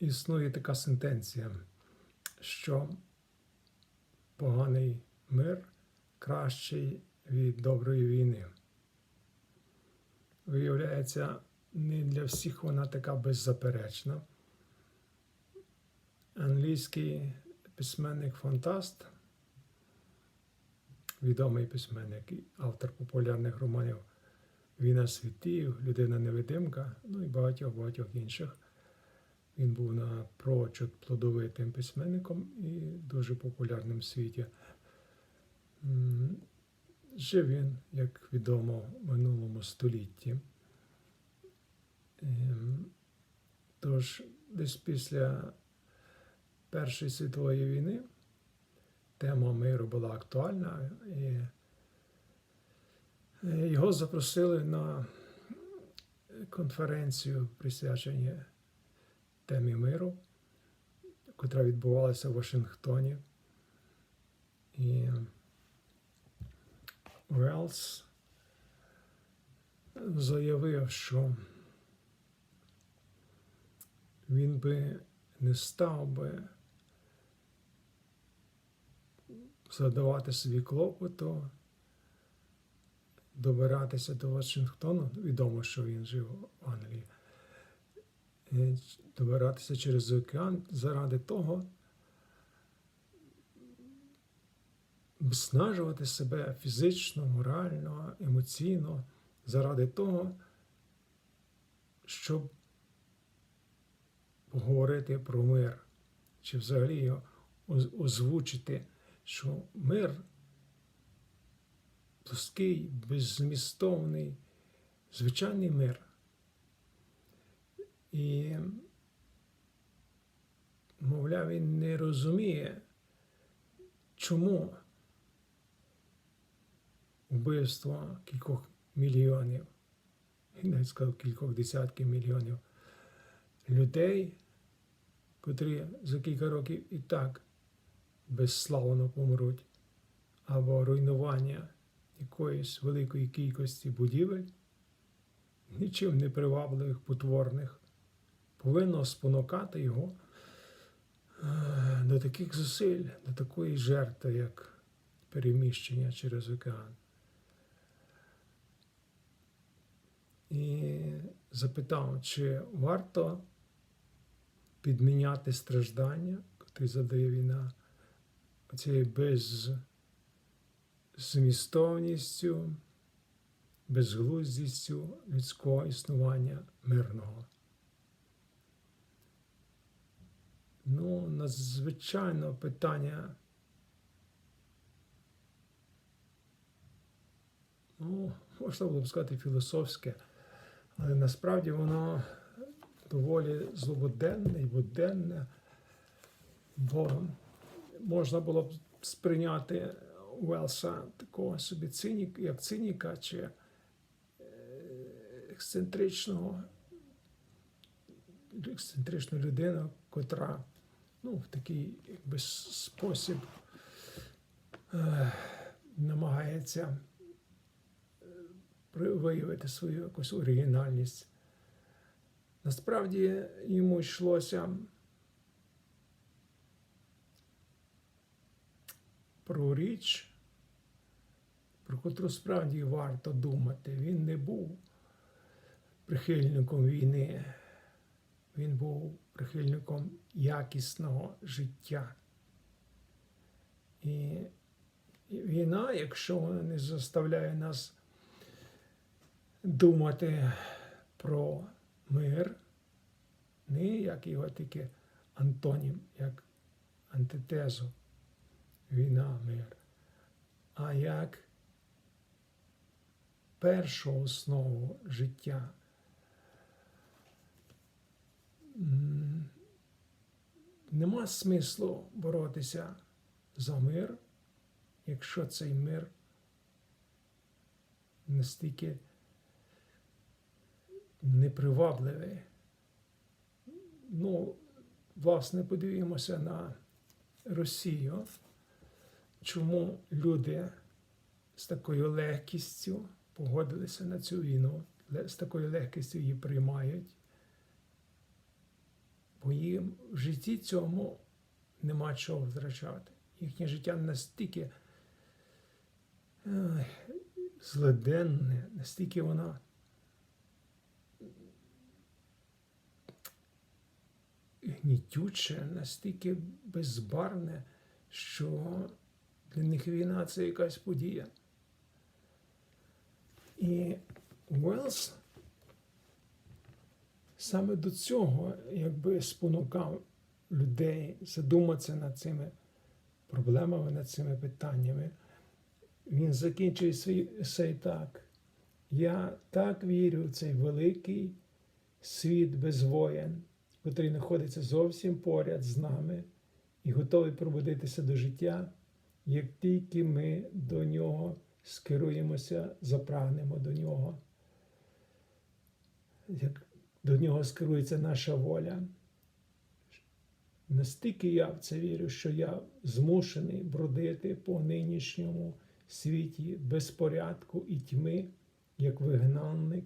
існує така сентенція, що поганий мир кращий від доброї війни. Виявляється, не для всіх вона така беззаперечна. Англійський письменник-фантаст, відомий письменник, і автор популярних романів Війна світів, Людина невидимка, ну і багатьох багатьох інших. Він був напрочуд плодовитим письменником і дуже популярним в світі. Жив він, як відомо, в минулому столітті. Ем, Тож, десь після Першої світової війни тема миру була актуальна, і е, його запросили на конференцію, присвячені темі миру, яка відбувалася в Вашингтоні. І Велс заявив, що він би не став би задавати собі клопоту, добиратися до Вашингтону. Відомо, що він жив в Англії. Е, Добиратися через океан заради того, виснажувати себе фізично, морально, емоційно, заради того, щоб поговорити про мир, чи взагалі озвучити, що мир плоский, беззмістовний, звичайний мир. І, мовляв, він не розуміє, чому вбивство кількох мільйонів, і навіть сказав кількох десятків мільйонів людей, котрі за кілька років і так безславно помруть, або руйнування якоїсь великої кількості будівель, нічим не привабливих, потворних, повинно спонукати його е, до таких зусиль, до такої жертви, як переміщення через океан. І запитав, чи варто підміняти страждання, котрі задає війна, цією беззмістовністю, безглуздістю людського існування мирного. Ну, надзвичайно питання. Ну, можна було б сказати філософське, але насправді воно доволі злободенне і буденне, бо можна було б сприйняти Уелса такого собі циніка, як циніка чи е, ексцентричного, ексцентричну людину, котра ну, такий якби, спосіб е, намагається виявити свою якусь оригінальність. Насправді йому йшлося про річ, про котру справді варто думати. Він не був прихильником війни, він був прихильником якісного життя. І війна, якщо вона не заставляє нас думати про мир, не як його тільки антонім, як антитезу війна, мир, а як першу основу життя. Нема смислу боротися за мир, якщо цей мир настільки непривабливий. Ну, власне, подивімося на Росію, чому люди з такою легкістю погодилися на цю війну, з такою легкістю її приймають. Бо їм в житті цьому нема чого втрачати. Їхнє життя настільки злиденне, настільки воно гнітюче, настільки безбарвне, що для них війна це якась подія. І Уелс саме до цього якби спонукав людей задуматися над цими проблемами, над цими питаннями. Він закінчує свій есей так. Я так вірю в цей великий світ без воєн, який знаходиться зовсім поряд з нами і готовий пробудитися до життя, як тільки ми до нього скеруємося, запрагнемо до нього. Як до нього скерується наша воля. Настільки я в це вірю, що я змушений бродити по нинішньому світі безпорядку і тьми, як вигнанник,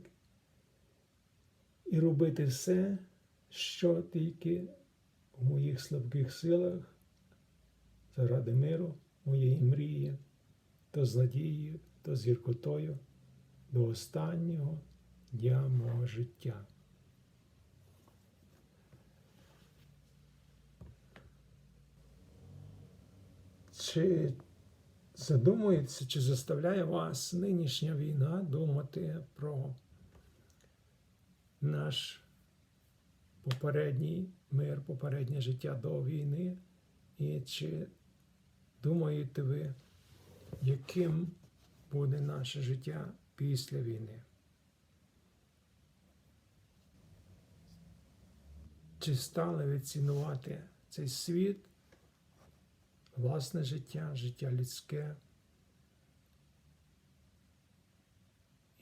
і робити все, що тільки в моїх слабких силах заради миру, моєї мрії, то з надією, то з гіркотою до останнього дня мого життя. Чи задумується, чи заставляє вас нинішня війна думати про наш попередній мир, попереднє життя до війни? І чи думаєте ви, яким буде наше життя після війни? Чи стали ви цінувати цей світ? Власне життя, життя людське.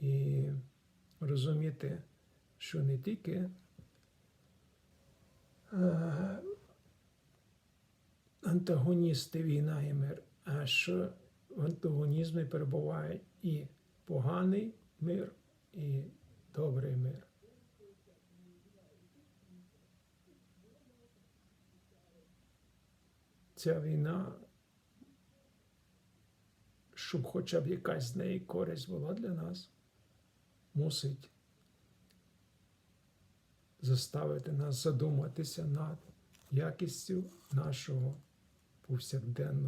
І розуміти, що не тільки е, антагоністи війна і мир, а що в антагонізмі перебуває і поганий мир, і добрий мир. Ця війна, щоб хоча б якась з неї користь була для нас, мусить заставити нас задуматися над якістю нашого повсякденного.